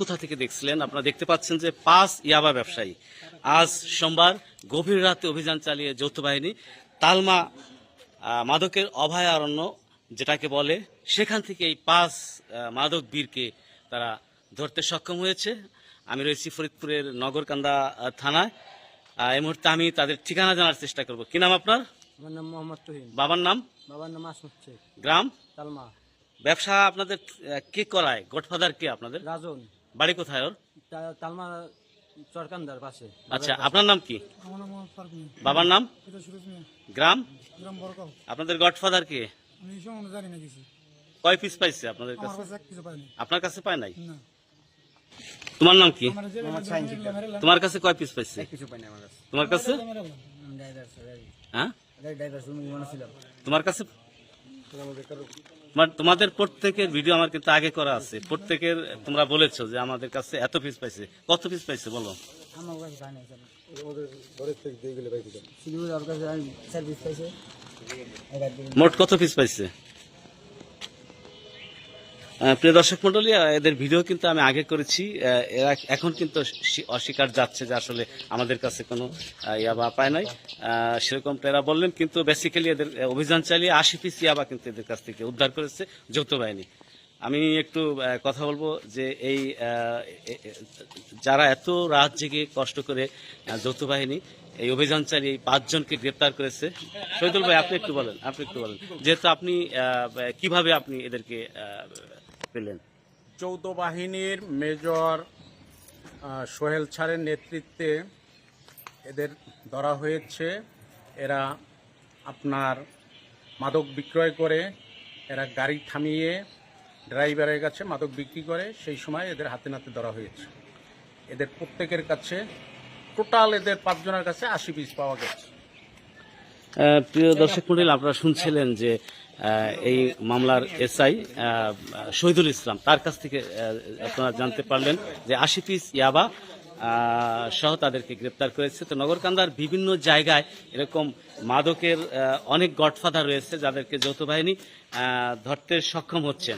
কোথা থেকে দেখছিলেন? আপনারা দেখতে পাচ্ছেন যে পাঁচ ইয়াবা ব্যবসায়ী। আজ সোমবার গভীর রাতে অভিযান চালিয়ে যৌথ বাহিনী তালমা মাদকের অভয়ারণ্য যেটাকে বলে সেখান থেকে এই পাঁচ মাদক বীরকে তারা ধরতে সক্ষম হয়েছে। আমি রয়েছি ফরিদপুরের নগরকান্দা থানায়। এই মুহূর্তে আমি তাদের ঠিকানা জানার চেষ্টা করব। কি নাম আপনার? আমার নাম মোহাম্মদ তুহিন। বাবার নাম? বাবার নাম আসমত শেখ। গ্রাম? তালমা। ব্যবসা আপনাদের কে করায়? গডফাদার কে আপনাদের? রাজন। বাড়ি কোথায় ওর? তা- তালমা চরকান্দার পাশে। আচ্ছা আপনার নাম কি? আমার নাম মোহাম্মদ ফারুক মিয়া। বাবার নাম? এটা সুরজ মিয়া। গ্রাম? গ্রাম বরকাও আপনাদের গডফাদার কে? আমি এই সম্বন্ধে জানি না কিছু। কয় পিস পাইছে আপনাদের আমার কাছে? কাছে এক কিছু পাইনি আপনার কাছে পায় নাই? না। তোমার নাম কি? আমার যে মেরেলাম তোমার কাছে কয় পিস পাইছে? কিছু পাইনি আমার কাছে। তোমার কাছে? মেরেলাম ড্রাইভার হ্যাঁ? ড্রাইভার শুনে মনে ছিল তোমার কাছে তোমার- তোমাদের প্রত্যেকের ভিডিও আমার কিন্তু আগে করা আছে। প্রত্যেকের তোমরা বলেছ যে আমাদের কাছে এত পিস পাইছে। কত পিস পাইছে বলো? মোট কত পিস পাইছে? প্রিয় দর্শক মন্ডলী এদের ভিডিও কিন্তু আমি আগে করেছি। এরা এখন কিন্তু অস্বীকার যাচ্ছে যে আসলে আমাদের কাছে কোনো ইয়াবা পায় নাই। সেরকম এরা বললেন, কিন্তু বেসিক্যালি এদের অভিযান চালিয়ে আশি পিস ইয়াবা কিন্তু এদের কাছ থেকে উদ্ধার করেছে যৌথ বাহিনী। আমি একটু কথা বলব যে এই যারা এত রাত জেগে কষ্ট করে যৌথ বাহিনী এই অভিযান চালিয়ে এই পাঁচজনকে গ্রেপ্তার করেছে। শহীদুল ভাই, আপনি একটু বলেন, আপনি একটু বলেন। যেহেতু আপনি কীভাবে আপনি এদেরকে পেলেন। যৌথ বাহিনীর মেজর সোহেল ছাড়ের নেতৃত্বে এদের ধরা হয়েছে। এরা আপনার মাদক বিক্রয় করে, এরা গাড়ি থামিয়ে ড্রাইভারের কাছে মাদক বিক্রি করে, সেই সময় এদের হাতে নাতে ধরা হয়েছে। এদের প্রত্যেকের কাছে, টোটাল এদের পাঁচজনের কাছে আশি পিস পাওয়া গেছে। প্রিয় দর্শক মন্ডল, আপনারা শুনছিলেন যে এই মামলার এসআই শহীদুল ইসলাম, তার কাছ থেকে আপনারা জানতে পারলেন যে আশি পিস ইয়াবা সহ তাদেরকে গ্রেপ্তার করেছে। তো নগরকান্দার বিভিন্ন জায়গায় এরকম মাদকের অনেক গডফাদার রয়েছে যাদেরকে যৌথ বাহিনী ধরতে সক্ষম হচ্ছেন।